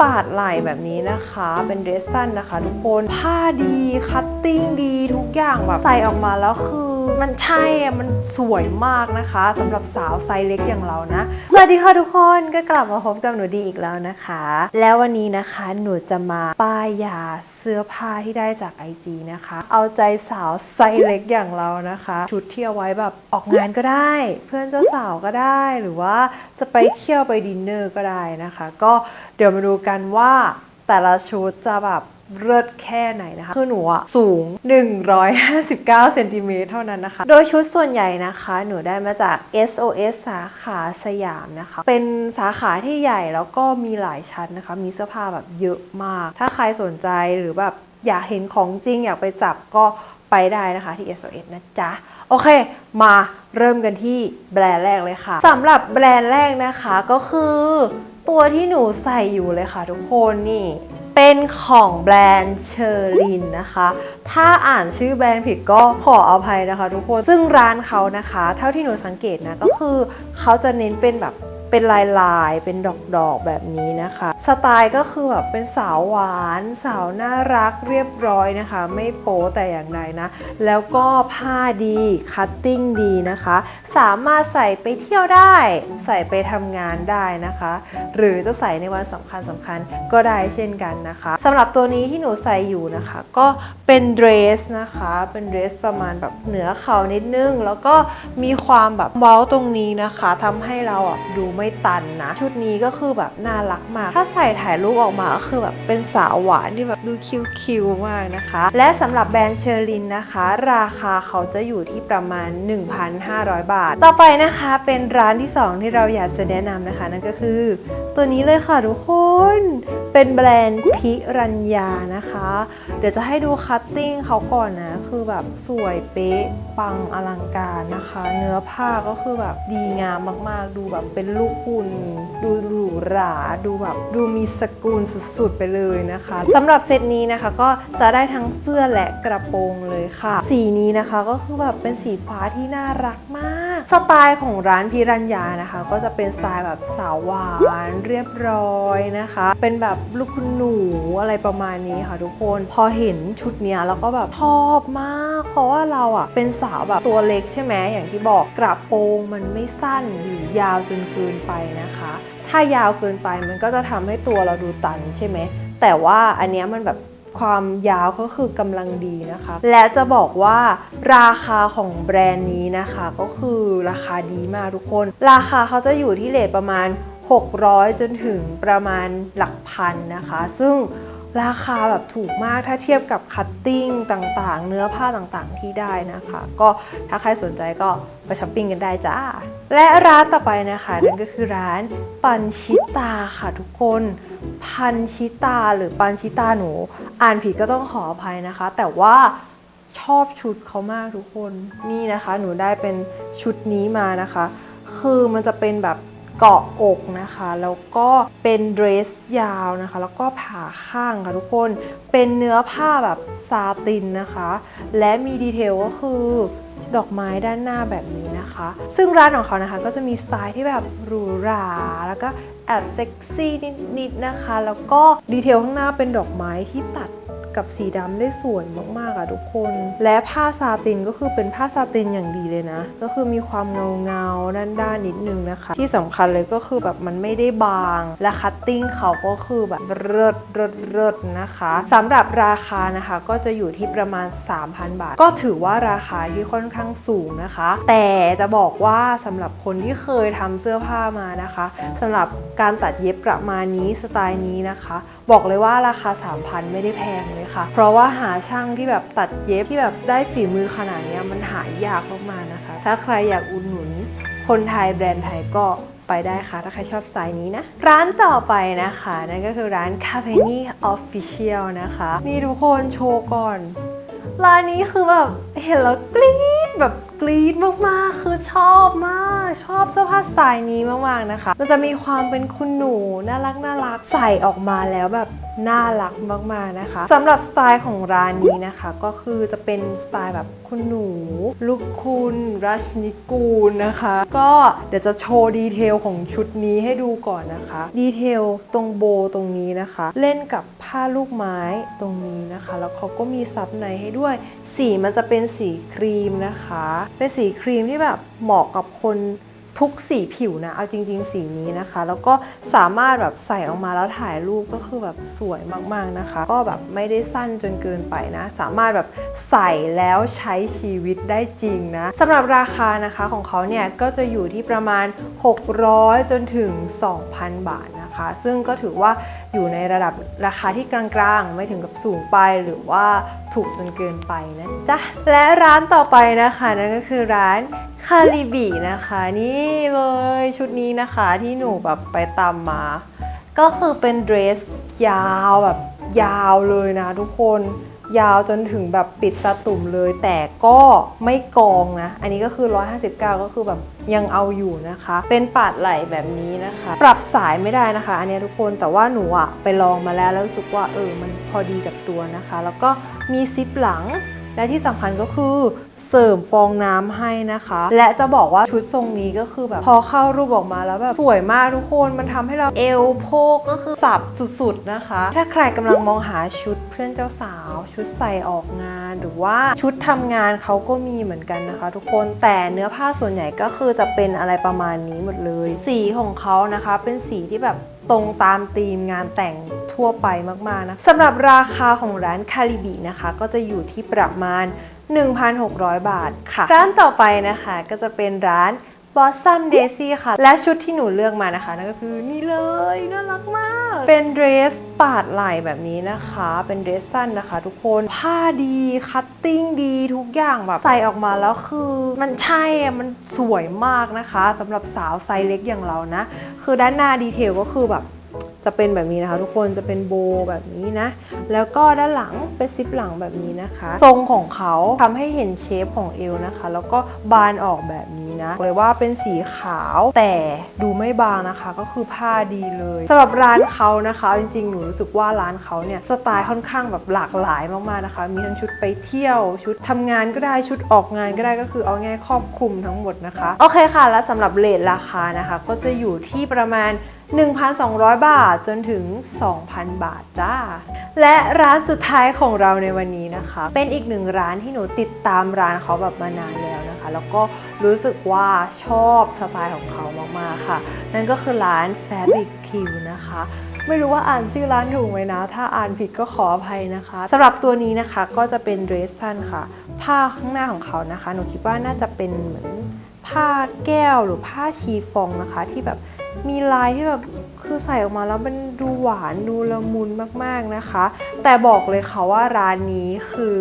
ปาดไหล่แบบนี้นะคะ เป็นเดรสสั้นนะคะ ทุกคนผ้าดีคัตติ้งดีทุกอย่างแบบใส่ออกมาแล้วคือ มันใช่อะมันสวยมากนะคะสำหรับสาวไซส์เล็กอย่างเรานะ สวัสดีค่ะทุกคนก็กลับมาพบกับหนูดีอีกแล้วนะคะ แล้ววันนี้นะคะหนูจะมาป้ายยาเสื้อผ้าที่ได้จาก IG นะคะ เอาใจสาวไซส์เล็กอย่างเรานะคะ ชุดที่เอาไว้แบบออกงานก็ได้ เพื่อนเจ้าสาวก็ได้หรือว่าจะไปเที่ยวไปดินเนอร์ก็ได้นะคะ ก็เดี๋ยวมาดูกันว่าแต่ละชุดจะแบบ เลิศแค่ไหนนะคะ คือหนูอะสูง 159เซนติเมตรเท่านั้นนะคะ โดยชุดส่วนใหญ่นะคะ หนูได้มาจาก SOS สาขาสยามนะคะ เป็นสาขาที่ใหญ่แล้วก็มีหลายชั้นนะคะ มีเสื้อผ้าแบบเยอะมาก ถ้าใครสนใจหรือแบบอยากเห็นของจริงอยากไปจับก็ไปได้นะคะที่ SOS นะจ๊ะ โอเค มาเริ่มกันที่แบรนด์แรกเลยค่ะสำหรับแบรนด์แรกนะคะก็คือ ตัวที่หนูใส่อยู่เลยค่ะทุกคนนี่ เป็นของแบรนด์เชอร์ลินนะคะ ถ้าอ่านชื่อแบรนด์ผิดก็ขออภัยนะคะทุกคน ซึ่งร้านเขานะคะ เท่าที่หนูสังเกตนะ ก็คือเขาจะเน้นเป็นแบบ เป็นลายลายเป็นดอกดอกแบบนี้นะคะ สไตล์ก็คือแบบเป็นสาวหวาน สาวน่ารักเรียบร้อยนะคะ ไม่โป๊แต่อย่างใดนะ แล้วก็ผ้าดีคัตติ้งดีนะคะ สามารถใส่ไปเที่ยวได้ ใส่ไปทำงานได้นะคะ หรือจะใส่ในวันสำคัญสำคัญก็ได้เช่นกันนะคะสำหรับตัวนี้ที่หนูใส่อยู่นะคะ ก็เป็นเดรสนะคะ เป็นเดรสประมาณแบบเหนือเข่านิดนึง แล้วก็มีความแบบเว้าตรงนี้นะคะทำให้เราอะดูไม่ตันนะ ชุดนี้ก็คือแบบน่ารักมาก ถ้าใส่ถ่ายรูปออกมาก็คือแบบเป็นสาวหวานที่แบบดูคิวๆมากนะคะ และสำหรับแบรนด์เชอรินนะคะ ราคาเขาจะอยู่ที่ประมาณ 1,500 บาท ต่อไปนะคะเป็นร้านที่ 2 ที่เราอยากจะแนะนำนะคะ นั่นก็คือ ตัวนี้เลยค่ะทุกคนเป็นแบรนด์พิรัญญานะคะ เดี๋ยวจะให้ดูคัตติ้งเขาก่อนนะ คือแบบสวยเป๊ะปังอลังการนะคะ เนื้อผ้าก็คือแบบดีงามมากๆ ดูแบบเป็นลูกคุณดูหรูหราดูแบบดูมีสกุลสุดๆไปเลยนะคะสำหรับเซตนี้นะคะก็จะได้ทั้งเสื้อและกระโปรงเลยค่ะ สีนี้นะคะก็คือแบบเป็นสีฟ้าที่น่ารักมาก สไตล์ของร้านพิรัญญานะคะ ก็จะเป็นสไตล์แบบสาวหวานเรียบร้อยนะคะ เป็นแบบลูกคุณหนูอะไรประมาณนี้ค่ะทุกคนพอเห็นชุดเนี้ยแล้วก็แบบชอบมาก เพราะว่าเราอะเป็นสาวแบบตัวเล็กใช่ไหมอย่างที่บอกกระโปรงมันไม่สั้นหรือยาวจนเกินไปนะคะ ถ้ายาวเกินไปมันก็จะทำให้ตัวเราดูตันใช่ไหมแต่ว่าอันเนี้ยมันแบบ ความยาวก็คือกำลังดีนะคะ และจะบอกว่าราคาของแบรนด์นี้นะคะก็คือราคาดีมากทุกคน ราคาเขาจะอยู่ที่เลทประมาณ 600 จนถึงประมาณหลักพันนะคะ ซึ่ง ราคาแบบถูกมากถ้าเทียบกับคัตติ้งต่างๆ เนื้อผ้าต่างๆที่ได้นะคะ ก็ถ้าใครสนใจก็ไปช้อปปิ้งกันได้จ้า และร้านต่อไปนะคะนั่นก็คือร้านปันชิตาค่ะทุกคนพันชิตาหรือปันชิตาหนู อ่านผิดก็ต้องขออภัยนะคะ แต่ว่าชอบชุดเขามากทุกคนนี่นะคะ หนูได้เป็นชุดนี้มานะคะ คือมันจะเป็นแบบ เกาะอกนะคะ แล้วก็เป็นเดรสยาวนะคะ แล้วก็ผ่าข้างค่ะทุกคน เป็นเนื้อผ้าแบบซาตินนะคะ และมีดีเทลก็คือดอกไม้ด้านหน้าแบบนี้นะคะ ซึ่งร้านของเขานะคะก็จะมีสไตล์ที่แบบหรูหรา แล้วก็แอบเซ็กซี่นิดๆนะคะ แล้วก็ดีเทลข้างหน้าเป็นดอกไม้ที่ตัด กับสีดำได้สวยมากๆอะทุกคน และผ้าซาตินก็คือเป็นผ้าซาตินอย่างดีเลยนะ ก็คือมีความเงาเงาๆด้านๆนิดนึงนะคะ ที่สำคัญเลยก็คือแบบมันไม่ได้บาง และคัตติ้งเขาก็คือแบบเลิศเลิศเลิศนะคะสำหรับราคานะคะก็จะอยู่ที่ประมาณ 3,000 บาท ก็ถือว่าราคาที่ค่อนข้างสูงนะคะ แต่จะบอกว่าสำหรับคนที่เคยทำเสื้อผ้ามานะคะสำหรับการตัดเย็บประมาณนี้สไตล์นี้นะคะ บอกเลยว่าราคา 3,000 ไม่ได้แพงเลยค่ะ เพราะว่าหาช่างที่แบบตัดเย็บที่แบบได้ฝีมือขนาดนี้มันหายากมากๆนะคะ ถ้าใครอยากอุดหนุนคนไทยแบรนด์ไทยก็ไปได้ค่ะ ถ้าใครชอบสไตล์นี้นะ ร้านต่อไปนะคะ นั่นก็คือร้าน c a p e n y Official นะคะ นี่ทุกคนโชว์ก่อน ร้านนี้คือแบบเห็นแล้วกรี๊ดแบบ กรี๊ดมากๆ คือชอบมาก ชอบเสื้อผ้าสไตล์นี้มากๆนะคะ มันจะมีความเป็นคุณหนูน่ารักน่ารักใส่ออกมาแล้วแบบน่ารักมากๆนะคะสำหรับสไตล์ของร้านนี้นะคะ ก็คือจะเป็นสไตล์แบบคุณหนู ลูกคุณรัชนิกูลนะคะ ก็เดี๋ยวจะโชว์ดีเทลของชุดนี้ให้ดูก่อนนะคะ ดีเทลตรงโบตรงนี้นะคะ เล่นกับผ้าลูกไม้ตรงนี้นะคะ แล้วเขาก็มีซับในให้ด้วย สีมันจะเป็นสีครีมนะคะ เป็นสีครีมที่แบบเหมาะกับคนทุกสีผิวนะ เอาจริง ๆ สีนี้นะคะ แล้วก็สามารถแบบใส่ออกมาแล้วถ่ายรูปก็คือแบบสวยมากๆนะคะ ก็แบบไม่ได้สั้นจนเกินไปนะ สามารถแบบใส่แล้วใช้ชีวิตได้จริงนะสำหรับราคานะคะของเขาเนี่ยก็จะอยู่ที่ประมาณ 600 จนถึง 2,000 บาท นะคะ ซึ่งก็ถือว่าอยู่ในระดับราคาที่กลางๆ ไม่ถึงกับสูงไปหรือว่าถูกจนเกินไปนะจ๊ะ และร้านต่อไปนะคะนั่นก็คือร้านคาริบีนะคะ นี่เลยชุดนี้นะคะที่หนูแบบไปตามมา ก็คือเป็นเดรสยาวแบบยาวเลยนะทุกคน ยาวจนถึงแบบปิดตาตุ่มเลย แต่ก็ไม่กองนะ อันนี้ก็คือ 159 ก็คือแบบยังเอาอยู่นะคะ เป็นปาดไหลแบบนี้นะคะ ปรับสายไม่ได้นะคะ อันนี้ทุกคนแต่ว่าหนูอะไปลองมาแล้วแล้วรู้สึกว่าเออมันพอดีกับตัวนะคะ แล้วก็มีซิปหลังและที่สำคัญก็คือเสริมฟองน้ำให้นะคะ และจะบอกว่าชุดทรงนี้ก็คือแบบพอเข้ารูปออกมาแล้วแบบสวยมากทุกคนมันทำให้เราเอวโพกก็คือสับสุดๆนะคะ ถ้าใครกำลังมองหาชุด พื่อนเจ้าสาว ชุดใส่ออกงาน หรือว่าชุดทำงานเขาก็มีเหมือนกันนะคะ ทุกคนแต่เนื้อผ้าส่วนใหญ่ก็คือจะเป็นอะไรประมาณนี้หมดเลย สีของเขานะคะ เป็นสีที่แบบตรงตามธีมงานแต่งทั่วไปมากๆนะสำหรับราคาของร้านคาริบีนะคะ ก็จะอยู่ที่ประมาณ 1,600 บาทค่ะ ร้านต่อไปนะคะก็จะเป็นร้าน Blossom Daisy ค่ะ และชุดที่หนูเลือกมานะคะนั่นก็คือนี่เลยน่ารักมาก เป็นเดรสปาดไหล่แบบนี้นะคะ เป็นเดรสสั้นนะคะ ทุกคนผ้าดีคัตติ้งดีทุกอย่างแบบใส่ออกมาแล้วคือมันใช่อะมันสวยมากนะคะสำหรับสาวไซส์เล็กอย่างเรานะ คือด้านหน้าดีเทลก็คือแบบ จะเป็นแบบนี้นะคะ ทุกคนจะเป็นโบแบบนี้นะ แล้วก็ด้านหลังเป็นซิปหลังแบบนี้นะคะ ทรงของเขาทำให้เห็นเชฟของเอวนะคะ แล้วก็บานออกแบบนี้นะเลยว่าเป็นสีขาวแต่ดูไม่บางนะคะ ก็คือผ้าดีเลยสำหรับร้านเขานะคะ จริงๆหนูรู้สึกว่าร้านเขาเนี่ยสไตล์ค่อนข้างแบบหลากหลายมากๆนะคะ มีทั้งชุดไปเที่ยวชุดทำงานก็ได้ชุดออกงานก็ได้ก็คือเอาง่ายครอบคลุมทั้งหมดนะคะ โอเคค่ะ แล้วสำหรับเลทราคานะคะ ก็จะอยู่ที่ประมาณ 1,200 บาทจนถึง 2,000 บาทจ้า และร้านสุดท้ายของเราในวันนี้นะคะ เป็นอีกหนึ่งร้านที่หนูติดตามร้านเขาแบบมานานแล้วนะคะ แล้วก็รู้สึกว่าชอบสไตล์ของเขามากๆค่ะ นั่นก็คือร้าน Fabric Q นะคะไม่รู้ว่าอ่านชื่อร้านถูกไหมนะ ถ้าอ่านผิดก็ขออภัยนะคะสำหรับตัวนี้นะคะก็จะเป็นเดรสสั้นค่ะ ผ้าข้างหน้าของเขานะคะ หนูคิดว่าน่าจะเป็นเหมือนผ้าแก้วหรือผ้าชีฟองนะคะที่แบบ มีลายที่แบบคือใส่ออกมาแล้วมันดูหวานดูละมุนมากๆนะคะ แต่บอกเลยค่ะว่าร้านนี้คือ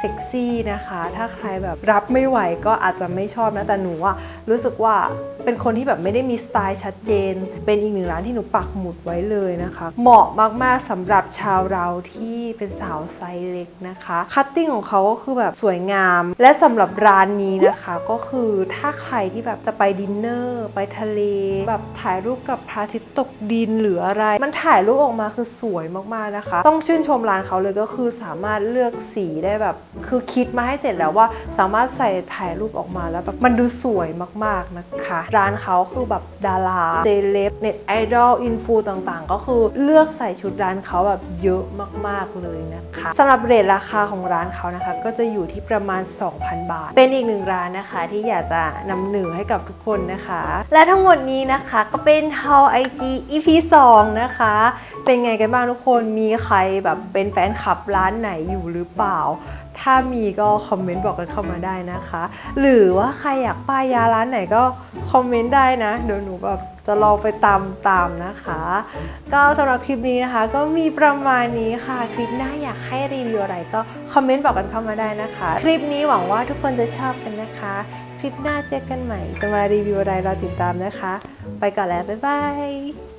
เซ็กซี่นะคะ ถ้าใครแบบรับไม่ไหวก็อาจจะไม่ชอบนะแต่หนูอะรู้สึกว่าเป็นคนที่แบบไม่ได้มีสไตล์ชัดเจน เป็นอีกหนึ่งร้านที่หนูปักหมุดไว้เลยนะคะ เหมาะมากๆสำหรับชาวเราที่เป็นสาวไซส์เล็กนะคะ คัตติ้งของเขาก็คือแบบสวยงาม และสำหรับร้านนี้นะคะก็คือถ้าใครที่แบบจะไปดินเนอร์ ไปทะเล แบบถ่ายรูปกับพระอาทิตย์ตกดินหรืออะไร มันถ่ายรูปออกมาคือสวยมากๆนะคะ ต้องชื่นชมร้านเขาเลยก็คือสามารถเลือกสีได้แบบคือคิดมาให้เสร็จแล้วว่าสามารถใส่ถ่ายรูปออกมาแล้วแบบมันดูสวยมากๆนะคะ ร้านเขาคือแบบดาราเซเลบเน็ตไอดอลอินฟูต่างๆ ก็คือเลือกใส่ชุดร้านเขาแบบเยอะมากๆเลยนะคะสำหรับเรทราคาของร้านเขานะคะ ก็จะอยู่ที่ประมาณ 2,000 บาท เป็นอีกหนึ่งร้านนะคะที่อยากจะนำเหนือให้กับทุกคนนะคะ และทั้งหมดนี้นะคะก็เป็น How IG EP 2 นะคะ เป็นไงกันบ้างทุกคนมีใครแบบเป็นแฟนคลับร้านไหนอยู่หรือเปล่า ถ้ามีก็คอมเมนต์บอกกันเข้ามาได้นะคะ หรือว่าใครอยากป้ายยาร้านไหนก็คอมเมนต์ได้นะเดี๋ยวหนูแบบจะลองไปตามตามนะคะ ก็สำหรับคลิปนี้นะคะ ก็มีประมาณนี้ค่ะ คลิปหน้าอยากให้รีวิวอะไรก็คอมเมนต์บอกกันเข้ามาได้นะคะ คลิปนี้หวังว่าทุกคนจะชอบกันนะคะ คลิปหน้าเจอกันใหม่ จะมารีวิวอะไรราติดตามนะคะ ไปก่อนแล้ว บ๊ายบาย